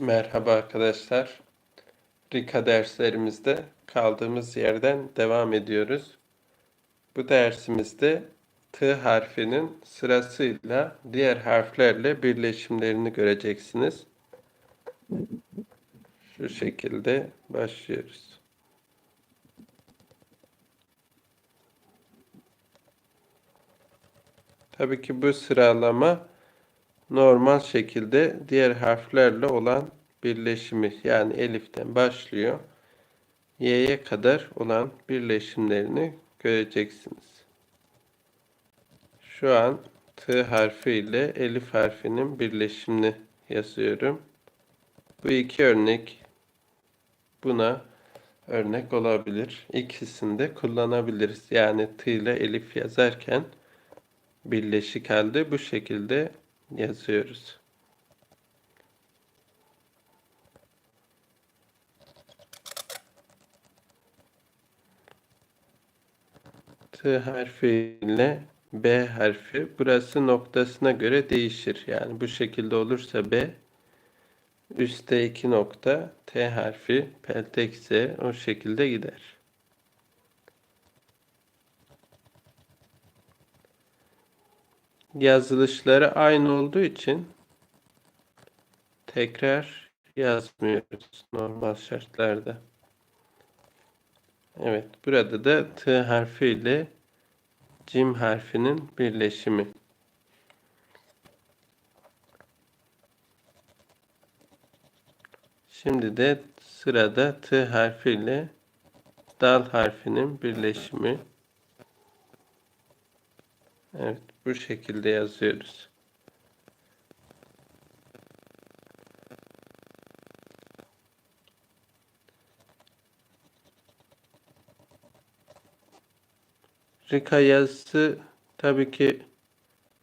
Merhaba arkadaşlar. Rika derslerimizde kaldığımız yerden devam ediyoruz. Bu dersimizde T harfinin sırasıyla diğer harflerle birleşimlerini göreceksiniz. Şu şekilde başlıyoruz. Tabii ki bu sıralama normal şekilde diğer harflerle olan birleşimi yani eliften başlıyor. Y'ye kadar olan birleşimlerini göreceksiniz. Şu an T harfi ile elif harfinin birleşimini yazıyorum. Bu iki örnek buna örnek olabilir. İkisini de kullanabiliriz. Yani T ile elif yazarken birleşik halde bu şekilde yazıyoruz. T harfi ile B harfi burası noktasına göre değişir. Yani bu şekilde olursa B üstte iki nokta T harfi peltekse o şekilde gider. Yazılışları aynı olduğu için tekrar yazmıyoruz normal şartlarda. Evet, burada da T harfi ile Cim harfinin birleşimi. Şimdi de sırada T harfi ile Dal harfinin birleşimi. Evet, bu şekilde yazıyoruz. Rika yazısı tabii ki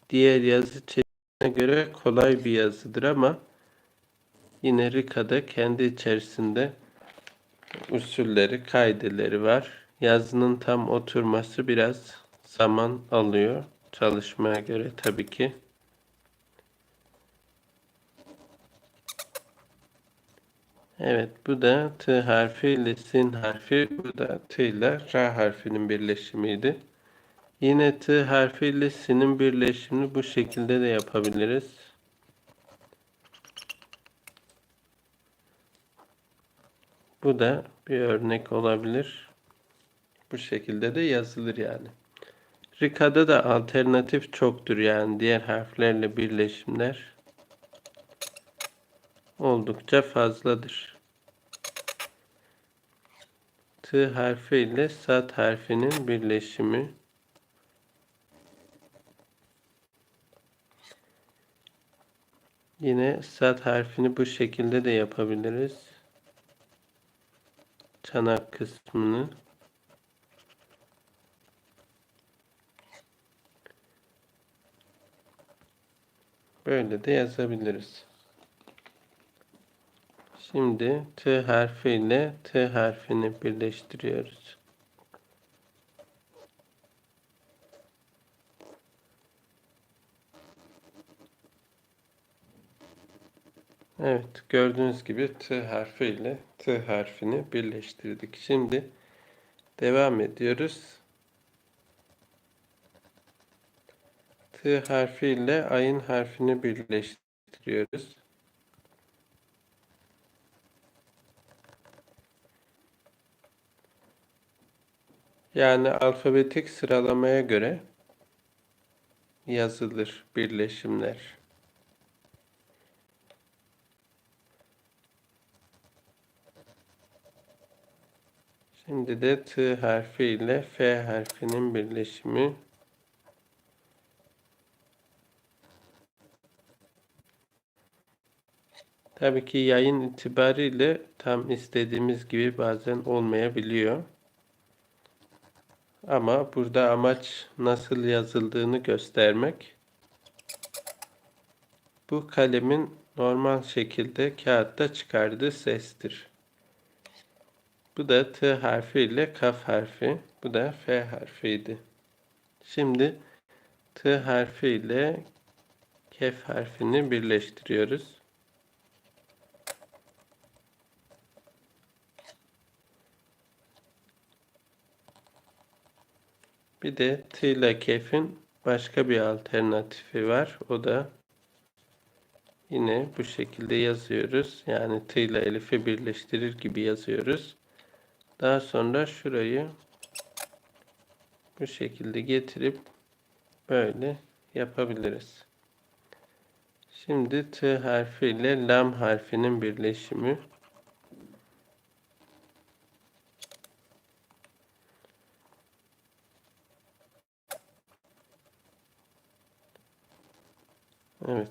diğer yazı çeşidine göre kolay bir yazıdır ama yine Rika'da kendi içerisinde usulleri, kaideleri var. Yazının tam oturması biraz zaman alıyor çalışmaya göre tabii ki. Evet bu da T harfi ile Sin harfi. Bu da T ile R harfinin birleşimiydi. Yine T harfi ile Sin'in birleşimini bu şekilde de yapabiliriz. Bu da bir örnek olabilir. Bu şekilde de yazılır yani. Rika'da da alternatif çoktur yani diğer harflerle birleşimler oldukça fazladır. T harfi ile sat harfinin birleşimi Yine sat harfini bu şekilde de yapabiliriz. Çanak kısmını Böyle de yazabiliriz. Şimdi T harfi ile T harfini birleştiriyoruz. Evet gördüğünüz gibi T harfi ile T harfini birleştirdik. Şimdi devam ediyoruz. T harfi ile ayın harfini birleştiriyoruz. Yani alfabetik sıralamaya göre yazılır birleşimler. Şimdi de T harfi ile F harfinin birleşimi Tabii ki yayın itibariyle tam istediğimiz gibi bazen olmayabiliyor. Ama burada amaç nasıl yazıldığını göstermek. Bu kalemin normal şekilde kağıtta çıkardığı sestir. Bu da T harfi ile kaf harfi. Bu da F harfiydi. Şimdi T harfi ile kef harfini birleştiriyoruz. Bir de T ile kefin başka bir alternatifi var. O da yine bu şekilde yazıyoruz. Yani T ile Elif'i birleştirir gibi yazıyoruz. Daha sonra şurayı bu şekilde getirip böyle yapabiliriz. Şimdi T harfi ile lam harfinin birleşimi. Evet.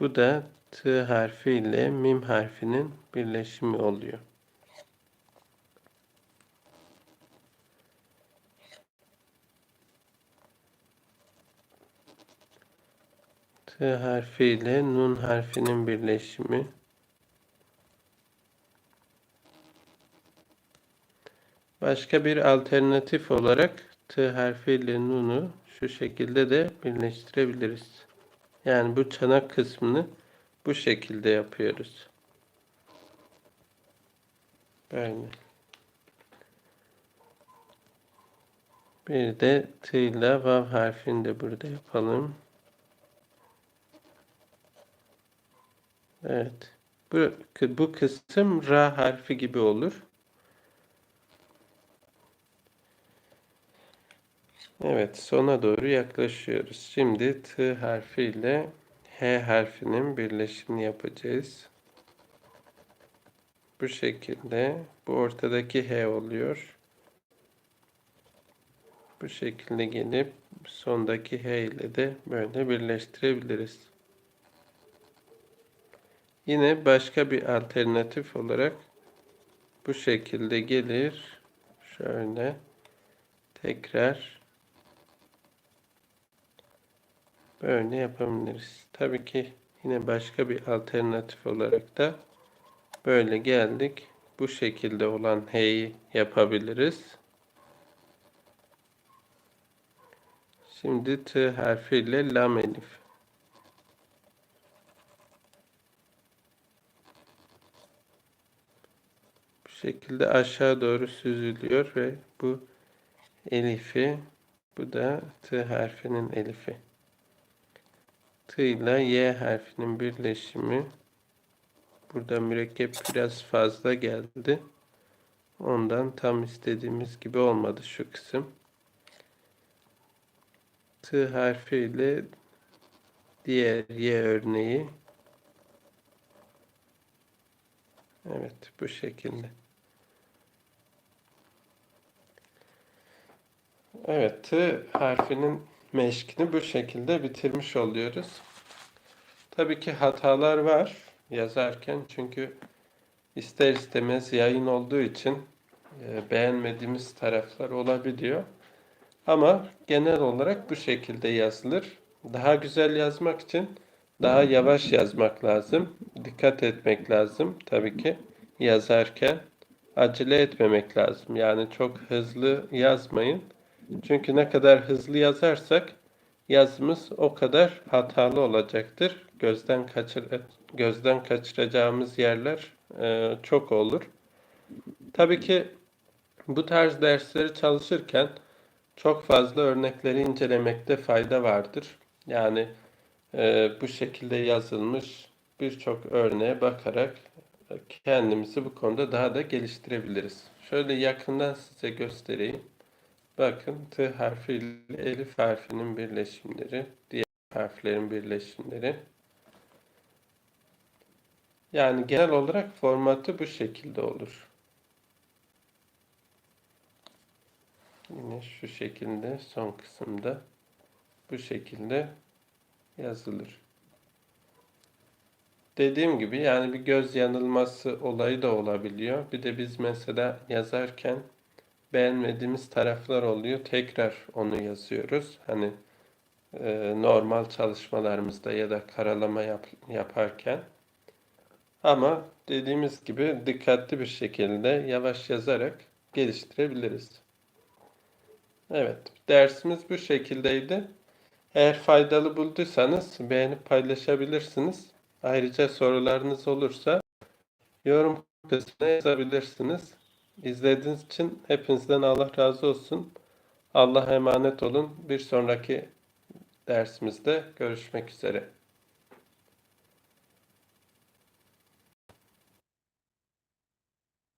Bu da T harfi ile mim harfinin birleşimi oluyor. T harfi ile nun harfinin birleşimi. Başka bir alternatif olarak T harfi ile nunu şu şekilde de birleştirebiliriz. Yani bu çanak kısmını bu şekilde yapıyoruz. Böyle. Bir de T ile vav harfini de burada yapalım. Evet. Bu, bu kısım ra harfi gibi olur. Evet, sona doğru yaklaşıyoruz. Şimdi T harfi ile H harfinin birleşimini yapacağız. Bu şekilde bu ortadaki H oluyor. Bu şekilde gelip sondaki H ile de böyle birleştirebiliriz. Yine başka bir alternatif olarak bu şekilde gelir. Şöyle tekrar böyle yapabiliriz. Tabii ki yine başka bir alternatif olarak da böyle geldik. Bu şekilde olan H'yi yapabiliriz. Şimdi T harfiyle lam elif. Bu şekilde aşağı doğru süzülüyor ve bu elifi bu da T harfinin elifi. T ile Y harfinin birleşimi burada mürekkep biraz fazla geldi. Ondan tam istediğimiz gibi olmadı şu kısım. T harfi ile diğer Y örneği Evet bu şekilde. Evet T harfinin meşkini bu şekilde bitirmiş oluyoruz. Tabii ki hatalar var yazarken çünkü ister istemez yayın olduğu için e, beğenmediğimiz taraflar olabiliyor. Ama genel olarak bu şekilde yazılır. Daha güzel yazmak için daha yavaş yazmak lazım. Dikkat etmek lazım tabii ki yazarken. Acele etmemek lazım. Yani çok hızlı yazmayın. Çünkü ne kadar hızlı yazarsak yazımız o kadar hatalı olacaktır. Gözden kaçır gözden kaçıracağımız yerler e, çok olur. Tabii ki bu tarz dersleri çalışırken çok fazla örnekleri incelemekte fayda vardır. Yani e, bu şekilde yazılmış birçok örneğe bakarak kendimizi bu konuda daha da geliştirebiliriz. Şöyle yakından size göstereyim. Bakın T harfi ile elif harfinin birleşimleri, diğer harflerin birleşimleri. Yani genel olarak formatı bu şekilde olur. Yine şu şekilde son kısımda bu şekilde yazılır. Dediğim gibi yani bir göz yanılması olayı da olabiliyor. Bir de biz mesela yazarken beğenmediğimiz taraflar oluyor. Tekrar onu yazıyoruz. Hani e, normal çalışmalarımızda ya da karalama yap, yaparken. Ama dediğimiz gibi dikkatli bir şekilde yavaş yazarak geliştirebiliriz. Evet, dersimiz bu şekildeydi. Eğer faydalı bulduysanız beğenip paylaşabilirsiniz. Ayrıca sorularınız olursa yorum kısmına yazabilirsiniz. İzlediğiniz için hepinizden Allah razı olsun. Allah'a emanet olun. Bir sonraki dersimizde görüşmek üzere.